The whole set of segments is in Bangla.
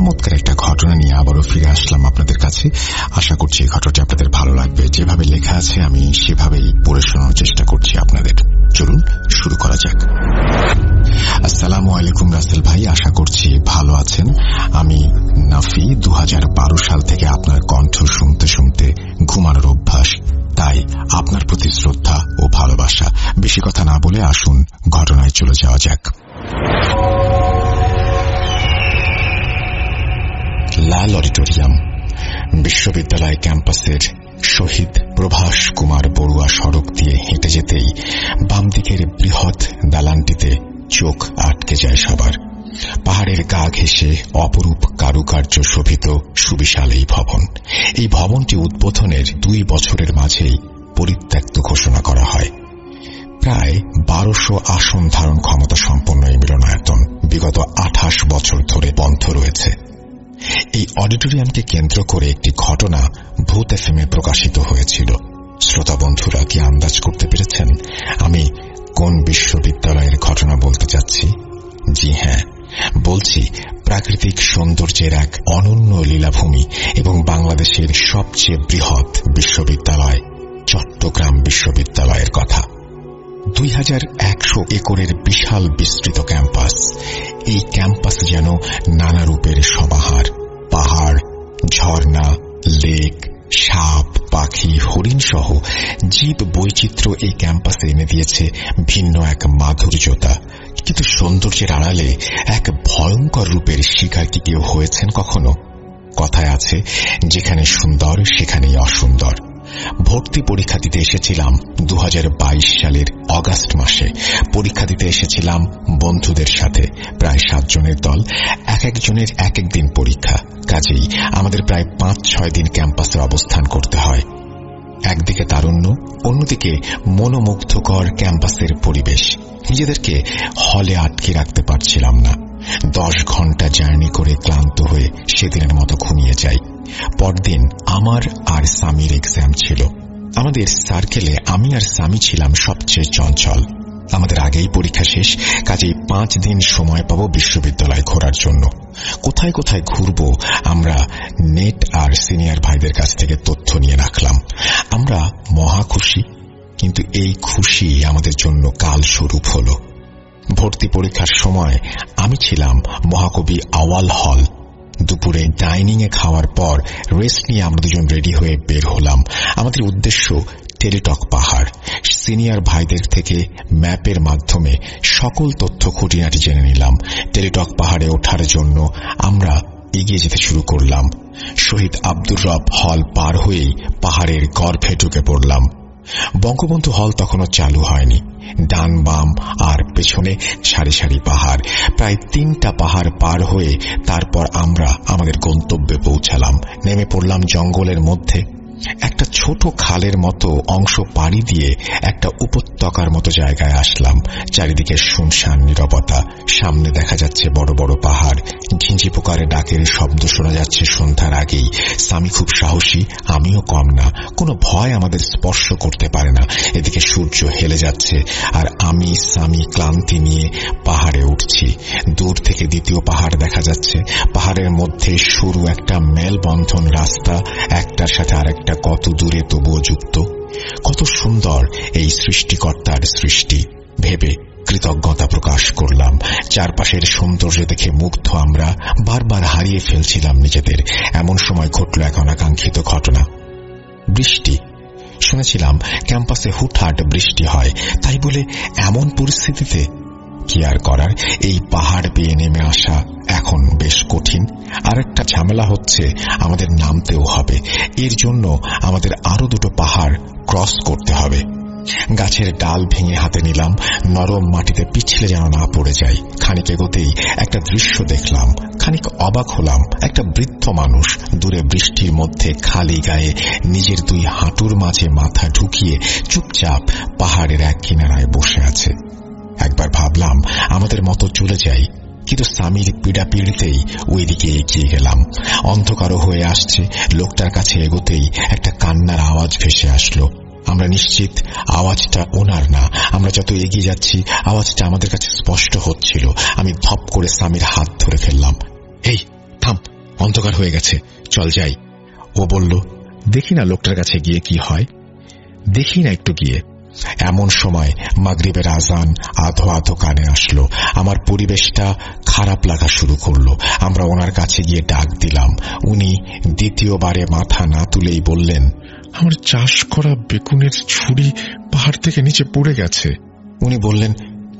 চমৎকার একটা ঘটনা নিয়ে আবারও ফিরে আসলাম আপনাদের কাছে। আশা করছি এই ঘটনাটি আপনাদের ভালো লাগবে। যেভাবে লেখা আছে, আমি সেভাবেই পড়ে শোনার চেষ্টা করছি আপনাদের। চলুন, শুরু করা যাক। আসসালামু আলাইকুম রাসেল ভাই, আশা করছি ভালো আছেন। আমি নাফি দু হাজার বারো সাল থেকে আপনার কণ্ঠ শুনতে শুনতে ঘুমানোর অভ্যাস, তাই আপনার প্রতি শ্রদ্ধা ও ভালোবাসা। বেশি কথা না বলে আসুন, ঘটনায় চলে যাওয়া যাক। লাল অডিটোরিয়াম, বিশ্ববিদ্যালয় ক্যাম্পাসের শহীদ প্রভাস কুমার বড়ুয়া সড়ক দিয়ে হেঁটে যেতেই বাম দিকের বৃহৎ দালানটিতে চোখ আটকে যায় সবার। পাহাড়ের গা ঘেঁষে অপরূপ কারুকার্য শোভিত সুবিশাল এই ভবন। এই ভবনটি উদ্বোধনের দুই বছরের মাঝেই পরিত্যক্ত ঘোষণা করা হয়। প্রায় বারোশো আসন ধারণ ক্ষমতা সম্পন্ন এই মিলনায়তন বিগত আঠাশ বছর ধরে বন্ধ রয়েছে। এই অডিটোরিয়ামকে কেন্দ্র করে একটি ঘটনা ভূত এফএমে প্রকাশিত হয়েছিল। শ্রোতা বন্ধুরা, কি আন্দাজ করতে পেরেছেন? আমি কোন বিশ্ববিদ্যালয়ের ঘটনা বলতে চাচ্ছি জি হ্যাঁ বলছি প্রাকৃতিক সৌন্দর্যের এক অনন্য লীলাভূমি এবং বাংলাদেশের সবচেয়ে বৃহৎ বিশ্ববিদ্যালয়, চট্টগ্রাম বিশ্ববিদ্যালয়ের কথা। দুই হাজার একশো একরের বিশাল বিস্তৃত ক্যাম্পাস, এই ক্যাম্পাস যেন নানা রূপের সমাহার সহ জীব বৈচিত্র্য এই ক্যাম্পাসে এনে দিয়েছে ভিন্ন এক মাধুর্যতা। কিন্তু সৌন্দর্যের আড়ালে এক ভয়ঙ্কর রূপের শিকার কি কেউ হয়েছেন কখনো? কথায় আছে, যেখানে সুন্দর, সেখানেই অসুন্দর। ভর্তি পরীক্ষা দিতে এসেছিলাম দু হাজার বাইশ সালের অগাস্ট মাসে। পরীক্ষা দিতে এসেছিলাম বন্ধুদের সাথে, প্রায় সাতজনের দল, এক একজনের এক এক দিন পরীক্ষা। কাজেই আমাদের প্রায় পাঁচ ছয় দিন ক্যাম্পাসে অবস্থান করতে হয়। একদিকে তারুণ্য, অন্যদিকে মনোমুগ্ধকর ক্যাম্পাসের পরিবেশ। নিজেদেরকে হলে আটকে রাখতে পারছিলাম না। দশ ঘণ্টা জার্নি করে ক্লান্ত হয়ে সেদিনের মতো ঘুমিয়ে যাই। পরদিন আমার আর স্বামীর এক্সাম ছিল। আমাদের সার্কেলে আমি আর স্বামী ছিলাম সবচেয়ে চঞ্চল। আমাদের আগেই পরীক্ষা শেষ, কাজেই পাঁচ দিন সময় পাবো বিশ্ববিদ্যালয় ঘোরার জন্য। কোথায় কোথায় ঘুরব, আমরা নেট আর সিনিয়র ভাইদের কাছ থেকে তথ্য নিয়ে রাখলাম। আমরা মহা খুশি, কিন্তু এই খুশি আমাদের জন্য কাল স্বরূপ হল। ভর্তি পরীক্ষার সময় আমি ছিলাম মহাকবি আওয়াল হল। দুপুরে ডাইনিং এ খাওয়ার পর রেস্ট নিয়ে আমরা দুজন রেডি হয়ে বের হলাম। আমাদের উদ্দেশ্য টেলিটক পাহাড়, সিনিয়র ভাইদের থেকে ম্যাপের মাধ্যমে সকল তথ্য খুঁটিনাটি জেনে নিলাম। টেলিটক পাহাড়ে ওঠার জন্য আমরা এগিয়ে যেতে শুরু করলাম। শহীদ আব্দুর রব হল পার হয়েই পাহাড়ের গর্ভে ঢুকে পড়লাম। বঙ্গবন্ধু হল তখনও চালু হয়নি। ডান বাম আর পেছনে সারি সারি পাহাড়। প্রায় তিনটা পাহাড় পার হয়ে তারপর আমরা আমাদের গন্তব্যে পৌঁছালাম। নেমে পড়লাম জঙ্গলের মধ্যে। একটা ছোট খালের মতো অংশ পাড়ি দিয়ে একটা উপত্যকার মতো জায়গায় আসলাম। চারিদিকে শুনশান, নিরবতা। সামনে দেখা যাচ্ছে বড় বড় পাহাড়। ঝিঁঝি পোকারে ডাকের শব্দ শোনা যাচ্ছে সন্ধ্যার আগেই। স্বামী খুব সাহসী, আমিও কম না। কোনো ভয় আমাদের স্পর্শ করতে পারে না। এদিকে সূর্য হেলে যাচ্ছে, আর আমি, স্বামী ক্লান্তি নিয়ে পাহাড়ে উঠছি। দূর থেকে দ্বিতীয় পাহাড় দেখা যাচ্ছে। পাহাড়ের মধ্যে সরু একটা মেলবন্ধন রাস্তা, একটার সাথে আরেকটা কত দূরে তবুও যুক্ত। কত সুন্দর এই সৃষ্টিকর্তার সৃষ্টি, ভেবে। কৃতজ্ঞতা প্রকাশ করলাম। চারপাশের সৌন্দর্য দেখে মুগ্ধ আমরা। বারবার হারিয়ে ফেলছিলাম নিজেদের। এমন সময় ঘটল এক অনাকাঙ্ক্ষিত ঘটনা। বৃষ্টি। শুনেছিলাম ক্যাম্পাসে হুটহাট বৃষ্টি হয়। তাই বলে এমন পরিস্থিতিতে কি আর করার? এই পাহাড় পেয়ে নেমে আসা এখন বেশ কঠিন। আর একটা ঝামেলা হচ্ছে, আমাদের নামতেও হবে। এর জন্য আমাদের আরও দুটো পাহাড় ক্রস করতে হবে। গাছের ডাল ভেঙে হাতে নিলাম, নরম মাটিতে পিছলে যেন না পড়ে যাই। খানিক এগোতেই একটা দৃশ্য দেখলাম। খানিক অবাক হলাম, একটা বৃদ্ধ মানুষ দূরে বৃষ্টির মধ্যে খালি গায়ে নিজের দুই হাঁটুর মাঝে মাথা ঢুকিয়ে চুপচাপ পাহাড়ের এক কিনারায় বসে আছে। একবার ভাবলাম, আমাদের মতো চলে যাই, কিন্তু স্বামীর পীড়াপিড়িতেই ওই দিকে এগিয়ে গেলাম। অন্ধকারও হয়ে আসছে, লোকটার কাছে এগোতেই একটা কান্নার আওয়াজ ভেসে আসলো। আমরা নিশ্চিত আওয়াজটা ওনার না। আমরা যত এগিয়ে যাচ্ছি, আওয়াজটা আমাদের কাছে স্পষ্ট হচ্ছিল। আমি ধপ করে স্বামীর হাত ধরে ফেললাম। এই, থাম, অন্ধকার হয়ে গেছে, চল যাই। ও বলল, দেখি না লোকটার কাছে গিয়ে কি হয়। দেখি না একটু গিয়ে। এমন সময় মাগরিবের আজান আধো আধো কানে আসলো। আমার পরিবেশটা খারাপ লাগা শুরু করল। আমরা ওনার কাছে গিয়ে ডাক দিলাম। উনি দ্বিতীয়বারে মাথা না তুলেই বললেন আমার চাষ করা বেগুনের ছুরি পাহাড় থেকে নিচে পড়ে গেছে। উনি বললেন,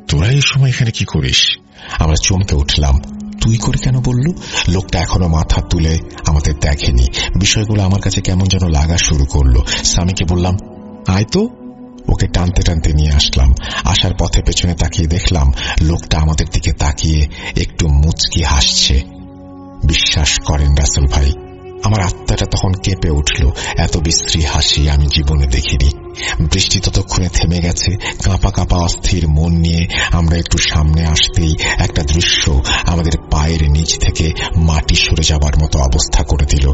তোরা এই সময় এখানে কি করিস? আমরা চমকে উঠলাম। তুই করে কেন বলল? লোকটা এখনও মাথা তুলে আমাদের দেখেনি। বিষয়গুলো আমার কাছে কেমন যেন লাগা শুরু করল। স্বামীকে বললাম, আয় তো। ওকে টানতে টানতে নিয়ে আসলাম। আসার পথে পেছনে তাকিয়ে দেখলাম, লোকটা আমাদের দিকে তাকিয়ে একটু মুচকি হাসছে। বিশ্বাস করেন রাসেল ভাই আমার আত্মাটা তখন কেঁপে উঠল। এত বিশ্রী হাসি আমি জীবনে দেখিনি। বৃষ্টি ততক্ষণে থেমে গেছে। কাঁপা কাঁপা অস্থির মন নিয়ে আমরা একটু সামনে আসতেই একটা দৃশ্য আমাদের পায়ের নিচ থেকে মাটি সরে যাবার মতো অবস্থা করে দিল।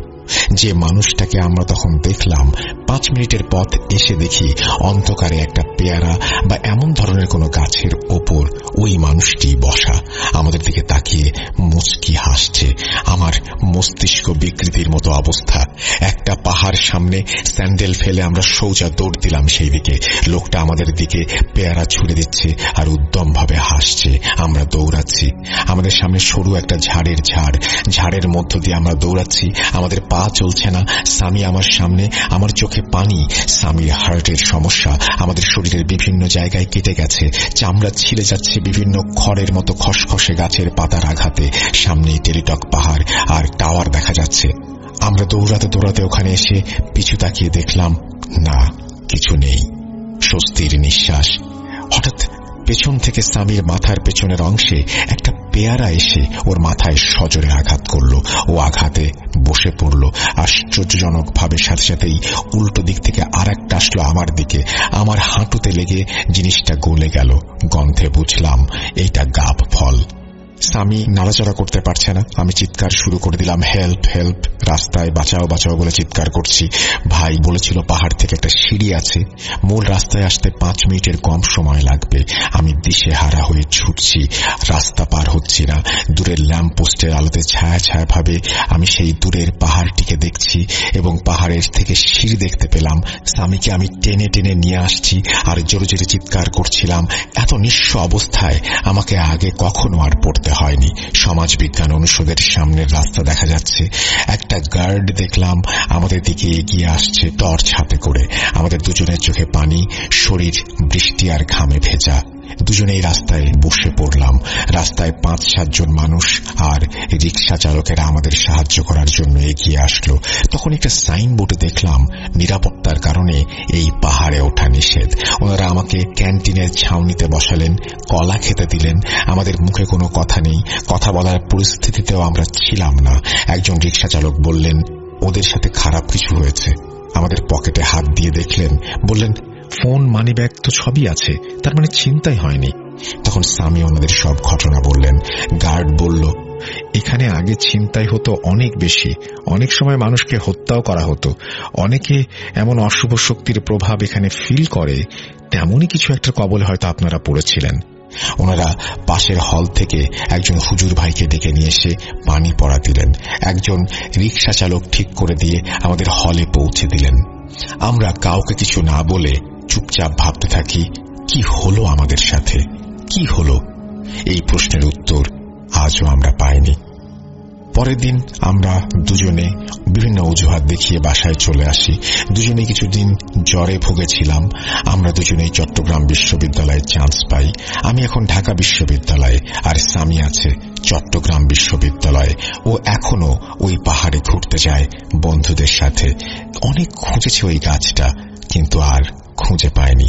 যে মানুষটাকে আমরা তখন দেখলাম, পাঁচ মিনিটের পথ এসে দেখি অন্ধকারে একটা পেয়ারা বা এমন ধরনের কোনো গাছের ওপর ওই মানুষটি বসা আমাদের দিকে তাকিয়ে মুচকি হাসছে। আমার মস্তিষ্ক বিকৃতির মতো অবস্থা। একটা পাহাড় সামনে স্যান্ডেল ফেলে আমরা সৌজা দৌড় দিলাম সেই দিকে। লোকটা আমাদের দিকে পেয়ারা ছুড়ে দিচ্ছে আর উদ্যমভাবে হাসছে। আমরা দৌড়াচ্ছি। আমাদের সামনে সরু একটা ঝাড়ের ঝাড়। ঝাড়ের মধ্য দিয়ে আমরা দৌড়াচ্ছি। আমাদের পা চলছে না। স্বামী আমার সামনে, আমার চোখে পানি। স্বামীর হার্টের সমস্যা। আমাদের শরীরের বিভিন্ন জায়গায় কেটে গেছে। চামড়া ছিলে যাচ্ছে বিভিন্ন খড়ের মতো খসখসে গাছের পাতার আঘাতে। সামনে টেলিটক পাহাড় আর টাওয়ার দেখা যাচ্ছে। আমরা দৌড়াতে দৌড়াতে ওখানে এসে পিছু তাকিয়ে দেখলাম, না, কিছু নেই। স্বস্তির নিঃশ্বাস। হঠাৎ পেছন থেকে স্বামীর মাথার পেছনের অংশে একটা পেয়ারা এসে ওর মাথায় সজরে আঘাত করল। ও আঘাতে বসে পড়ল। আশ্চর্যজনকভাবে সাথে সাথেই উল্টো দিক থেকে আর একটা আসলো আমার দিকে। আমার হাঁটুতে লেগে জিনিসটা গলে গেল। গন্ধে বুঝলাম, এইটা গাব ফল। স্বামী নাড়াচাড়া করতে পারছে না। আমি চিৎকার শুরু করে দিলাম হেল্প হেল্প রাস্তায় বাঁচাও বাঁচাও বলে চিৎকার করছি। ভাই বলেছিল পাহাড় থেকে একটা সিঁড়ি আছে। মূল রাস্তায় আসতে পাঁচ মিনিটের কম সময় লাগবে। আমি দিশে হারা হয়ে ছুটছি। রাস্তা পার হচ্ছি না। দূরের ল্যাম্প পোস্টের আলোতে ছায়া ছায়া ভাবে আমি সেই দূরের পাহাড়টিকে দেখছি এবং পাহাড়ের থেকে সিঁড়ি দেখতে পেলাম। স্বামীকে আমি টেনে টেনে নিয়ে আসছি আর জোরে জোরে চিৎকার করছিলাম। এত নিঃস্ব অবস্থায় আমাকে আগে কখনো আর পড়তে হয়নি। সমাজবিজ্ঞান অনুষদের সামনের রাস্তা দেখা যাচ্ছে। একটা গার্ড দেখলাম, আমাদের দিকে এগিয়ে আসছে টর্চ হাতে করে। আমাদের দুজনের চোখে পানি, শরীর, বৃষ্টি আর ঘামে ভেজা। দুজনেই রাস্তায় বসে পড়লাম। রাস্তায় পাঁচ সাতজন মানুষ আর রিক্সা চালকেরা আমাদের সাহায্য করার জন্য এগিয়ে আসলো। তখন একটা সাইনবোর্ডে দেখলাম, নিরাপত্তার কারণে এই পাহাড়ে ওঠা নিষেধ। ওনারা আমাকে ক্যান্টিনের ছাউনিতে বসালেন, কলা খেতে দিলেন, আমাদের মুখে কোনো কথা নেই, কথা বলার পরিস্থিতিতেও আমরা ছিলাম না। একজন রিক্সা চালক বললেন, ওদের সাথে খারাপ কিছু হয়েছে। আমাদের পকেটে হাত দিয়ে দেখলেন, বললেন ফোন মানি ব্যাগ তো সবই আছে। তার মানে চিন্তাই হয়নি। তখন স্বামী ওনাদের সব ঘটনা বললেন। গার্ড বলল, এখানে আগে চিন্তাই হতো অনেক বেশি। অনেক সময় মানুষকে হত্যাও করা হতো। অনেকে এমন অশুভ শক্তির প্রভাব এখানে ফিল করে। তেমনই কিছু একটা কবলে হয়তো আপনারা পড়েছিলেন। ওনারা পাশের হল থেকে একজন হুজুর ভাইকে ডেকে নিয়ে এসে পানি পড়া দিলেন। একজন রিক্সা চালক ঠিক করে দিয়ে আমাদের হলে পৌঁছে দিলেন। আমরা কাউকে কিছু না বলে চুপচাপ ভাবতে থাকি, কি হলো আমাদের সাথে? কি হলো? এই প্রশ্নের উত্তর আজও আমরা পাইনি। পরের দিন আমরা দুজনে বিভিন্ন অজুহাত দেখিয়ে বাসায় চলে আসি। দুজনে কিছুদিন জ্বরে ভুগেছিলাম। আমরা দুজনেই চট্টগ্রাম বিশ্ববিদ্যালয়ে চান্স পাই। আমি এখন ঢাকা বিশ্ববিদ্যালয়ে, আর স্বামী আছে চট্টগ্রাম বিশ্ববিদ্যালয়ে। ও এখনও ওই পাহাড়ে ঘুরতে যায় বন্ধুদের সাথে। অনেক খুঁজেছে ওই গাছটা, কিন্তু আর খুঁজে পায়নি।